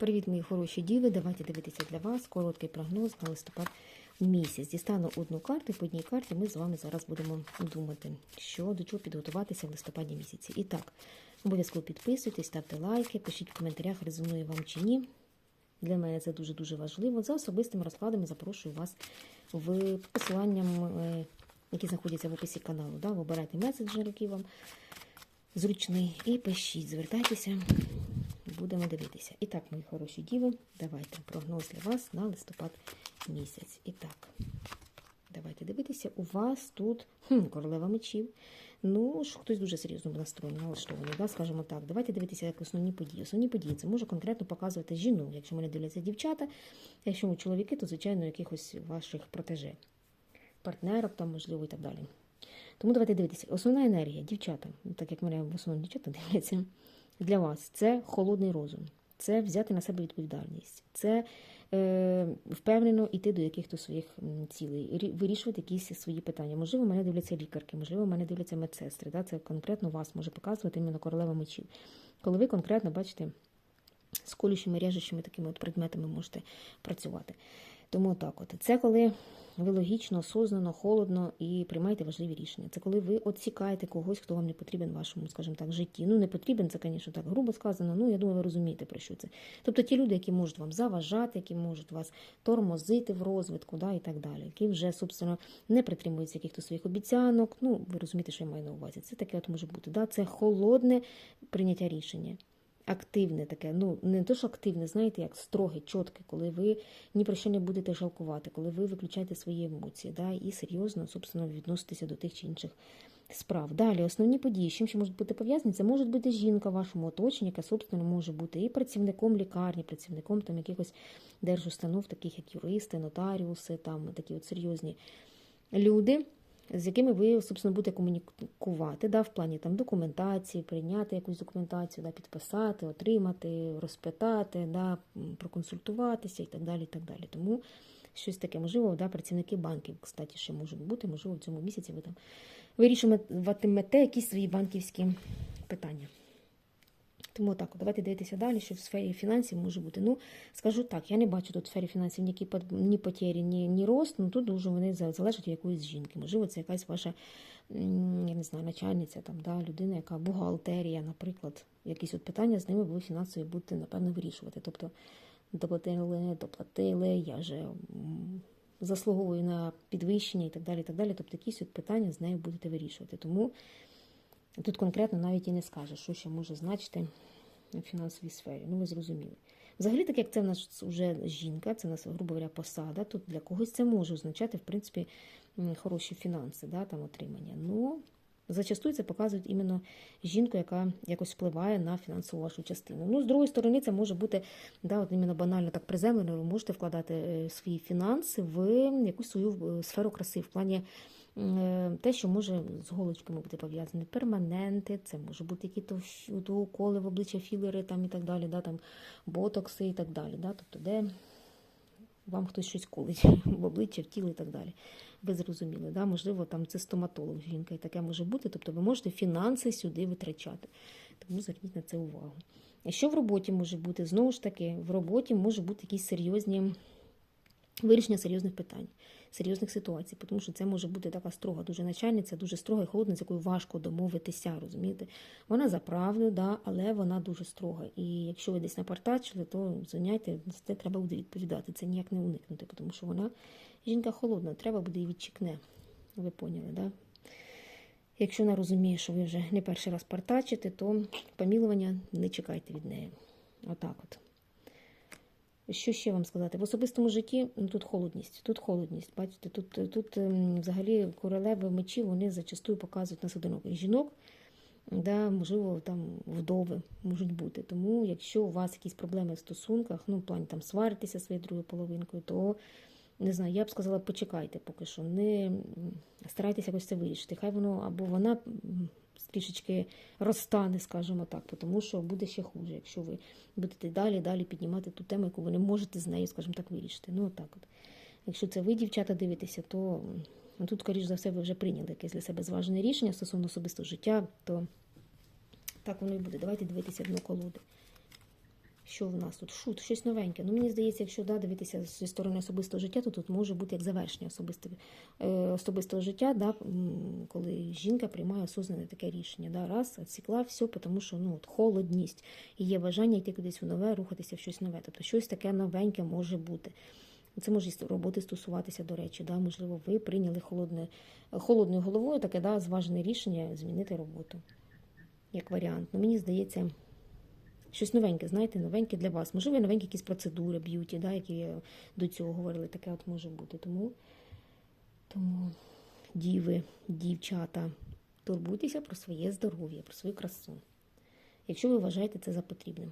Привіт, мої хороші діви. Давайте дивитися для вас короткий прогноз на листопад місяць. Дістану одну карту, по одній карті ми з вами зараз будемо думати, що до чого підготуватися в листопаді місяці. І так, обов'язково підписуйтесь, ставте лайки, пишіть в коментарях, резонує вам чи ні. Для мене це дуже-дуже важливо. За особистими розкладами запрошую вас в посиланням, е, які знаходяться в описі каналу. Да? Вибирайте меседжер, який вам зручний, і пишіть, звертайтеся, будемо дивитися. І так, мої хороші діви, давайте прогноз для вас на листопад місяць. І так, давайте дивитися. У вас тут хм, королева мечів. Ну, ж хтось дуже серйозно настроєний, налаштований, да? скажімо так. Давайте дивитися, як основні події. Основні події це може конкретно показувати жінок, якщо мене дивляться дівчата, якщо ми чоловіки, то, звичайно, якихось ваших протеже, партнерів там, можливо, і так далі. Тому давайте дивитися. Основна енергія, дівчата, так як мене в основному дівчата дивляться, для вас це холодний розум, це взяти на себе відповідальність, це е, впевнено йти до якихось своїх цілей, вирішувати якісь свої питання. Можливо, мене дивляться лікарки, можливо, мене дивляться медсестри. Да? Це конкретно вас може показувати іменно королева мечів. Коли ви конкретно бачите з колючими, режучими такими от предметами можете працювати. Тому так от. Це коли ви логічно, осознано, холодно і приймаєте важливі рішення. Це коли ви відсікаєте когось, хто вам не потрібен в вашому, скажімо так, житті. Ну, не потрібен, це, звісно, так грубо сказано. Ну, я думаю, ви розумієте, про що це. Тобто ті люди, які можуть вам заважати, які можуть вас тормозити в розвитку, да, і так далі, які вже, собственно, не притримуються якихось своїх обіцянок. Ну, ви розумієте, що я маю на увазі. Це таке от може бути. Да? Це холодне прийняття рішення активне таке, ну не то, що активне, знаєте, як строге, чітке, коли ви ні про що не будете жалкувати, коли ви виключаєте свої емоції, да, і серйозно, собственно, відноситеся до тих чи інших справ. Далі, основні події, з чим ще можуть бути пов'язані, це може бути жінка в вашому оточенні, яка, собственно, може бути і працівником лікарні, працівником там якихось держустанов, таких як юристи, нотаріуси, там такі от серйозні люди з якими ви, собственно, будете комунікувати да, в плані там, документації, прийняти якусь документацію, да, підписати, отримати, розпитати, да, проконсультуватися і так далі. І так далі. Тому щось таке, можливо, да, працівники банків, кстати, ще можуть бути, можливо, в цьому місяці ви там вирішуватимете якісь свої банківські питання. Тому так, давайте дивитися далі, що в сфері фінансів може бути. Ну, скажу так, я не бачу тут в сфері фінансів ні, кіпо- ні потері, ні, ні рост, ну тут дуже вони залежать від якоїсь жінки. Можливо, це якась ваша, я не знаю, начальниця, там, да, людина, яка бухгалтерія, наприклад, якісь от питання з ними ви фінансові будете, напевно, вирішувати. Тобто доплатили, доплатили, я вже заслуговую на підвищення і так далі. і так далі. Тобто якісь от питання з нею будете вирішувати. Тому Тут конкретно навіть і не скаже, що ще може значити в фінансовій сфері. Ну, ви зрозуміли. Взагалі, так як це в нас вже жінка, це в нас, грубо говоря, посада, тут для когось це може означати, в принципі, хороші фінанси, да, там отримання. Ну, зачастую це показують іменно жінку, яка якось впливає на фінансову вашу частину. Ну, з другої сторони, це може бути да, от іменно банально так приземлено, ви можете вкладати е, свої фінанси в якусь свою е, сферу краси, в плані те, що може з голочками бути пов'язане, перманенти, це може бути якісь то уколи в обличчя, філери там і так далі, да, там, ботокси і так далі. Да, тобто, де вам хтось щось колить в обличчя, в тіло і так далі. Ви зрозуміли, да? можливо, там це стоматолог жінка, і таке може бути. Тобто ви можете фінанси сюди витрачати. Тому зверніть на це увагу. А що в роботі може бути? Знову ж таки, в роботі може бути якісь серйозні вирішення серйозних питань, серйозних ситуацій, тому що це може бути така строга, дуже начальниця, дуже строга і холодна, з якою важко домовитися, розумієте? Вона за правду, да, але вона дуже строга. І якщо ви десь напартачили, то звиняйте, це треба буде відповідати. Це ніяк не уникнути, тому що вона жінка холодна, треба буде її відчекне. Ви поняли, да? Якщо вона розуміє, що ви вже не перший раз партачите, то помілування не чекайте від неї. Отак от. Що ще вам сказати? В особистому житті ну, тут холодність. Тут холодність. Бачите, тут, тут ем, взагалі королеви мечі вони зачастую показують нас одиноких жінок, да, можливо, там вдови можуть бути. Тому, якщо у вас якісь проблеми в стосунках, ну, в плані там сваритися своєю другою половинкою, то не знаю, я б сказала, почекайте поки що. Не старайтеся якось це вирішити. Хай воно або вона трішечки розтане, скажімо так, тому що буде ще хуже, якщо ви будете далі далі піднімати ту тему, яку ви не можете з нею, скажімо так, вирішити. Ну, отак от. Якщо це ви, дівчата, дивитеся, то ну, тут, скоріш за все, ви вже прийняли якесь для себе зважене рішення стосовно особистого життя, то так воно і буде. Давайте дивитися дно колоди. Що в нас тут? Шут, щось новеньке. Ну, мені здається, якщо да, дивитися зі сторони особистого життя, то тут може бути як завершення особистого, е, особистого життя, да, коли жінка приймає осознане таке рішення. Да, раз, відсікла все, тому що ну, от, холодність. І є бажання йти кудись в нове, рухатися в щось нове. Тобто щось таке новеньке може бути. Це може роботи стосуватися, до речі. Да? Можливо, ви прийняли холодне, холодною головою таке да, зважене рішення змінити роботу. Як варіант. Ну, мені здається, щось новеньке, знаєте, новеньке для вас. Можливо, новенькі якісь процедури, б'юті, да, які до цього говорили, таке от може бути. Тому, тому діви, дівчата, турбуйтеся про своє здоров'я, про свою красу. Якщо ви вважаєте це за потрібним.